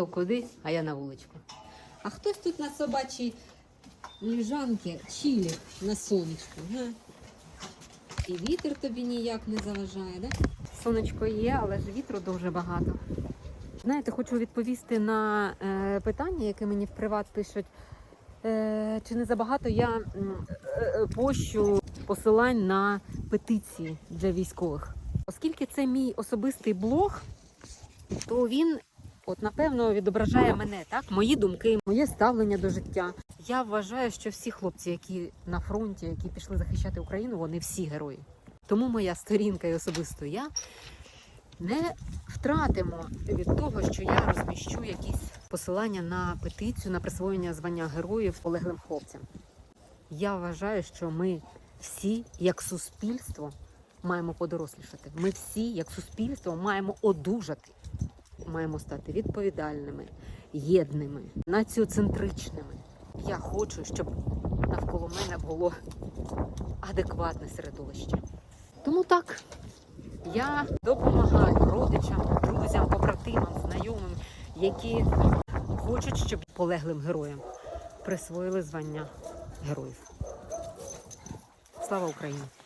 Хто куди, а я на вуличку. А хтось тут на собачій ліжанці чилі на сонечку. Га? І вітер тобі ніяк не заважає, да? Сонечко є, але ж вітру дуже багато. Знаєте, хочу відповісти на е, питання, яке мені в приват пишуть. Е, чи не забагато я е, е, пощу посилань на петиції для військових? Оскільки це мій особистий блог, то він, от напевно, відображає мене, так, мої думки, моє ставлення до життя. Я вважаю, що всі хлопці, які на фронті, які пішли захищати Україну, вони всі герої. Тому моя сторінка і особисто я не втратимо від того, що я розміщу якісь посилання на петицію на присвоєння звання героїв полеглим хлопцям. Я вважаю, що ми всі, як суспільство, маємо подорослішати. Ми всі, як суспільство, маємо одужати, маємо стати відповідальними, єдними, націоцентричними. Я хочу, щоб навколо мене було адекватне середовище. Тому так, я допомагаю родичам, друзям, побратимам, знайомим, які хочуть, щоб полеглим героям присвоїли звання героїв. Слава Україні!